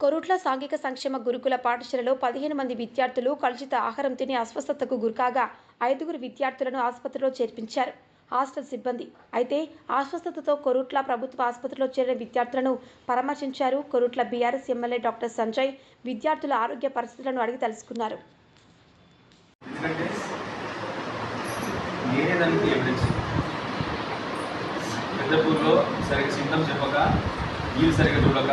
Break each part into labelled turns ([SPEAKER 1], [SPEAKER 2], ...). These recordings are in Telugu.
[SPEAKER 1] కొరుట్ల సాంఘిక సంక్షేమ గురుకుల పాఠశాలలో పదిహేను మంది విద్యార్థులు కలుషిత ఆహారం తిని అస్వస్థతకు గురికాగా ఐదుగురు విద్యార్థులను ఆసుపత్రిలో చేర్పించారు. హాస్టల్ సిబ్బంది. అయితే అస్వస్థతతో కొరుట్ల ప్రభుత్వ ఆసుపత్రిలో చేరిన విద్యార్థులను పరామర్శించారు Korutla BRS MLA doctor Sanjay. విద్యార్థుల ఆరోగ్య పరిస్థితులను అడిగి తెలుసుకున్నారు.
[SPEAKER 2] పెద్దపూర్లో సరిగ్గా చెప్పక సరిగ్గా చూడక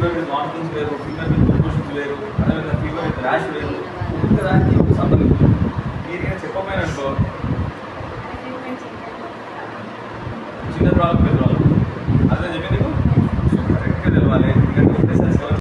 [SPEAKER 2] ఫీవర్ విత్ వామిటింగ్స్ వేరు ఫీవర్ విత్ ప్రమోషన్స్ వేరు అదేవిధంగా ఫీవర్ విత్ ర్యాష్ వేరు ఒక్కొక్క దానికి ఒక సంబంధించి మీరు కానీ చెప్పమైనట్లో చిన్న ప్రాబ్లం పెద్ద ప్రాబ్లం. అదే చెప్పి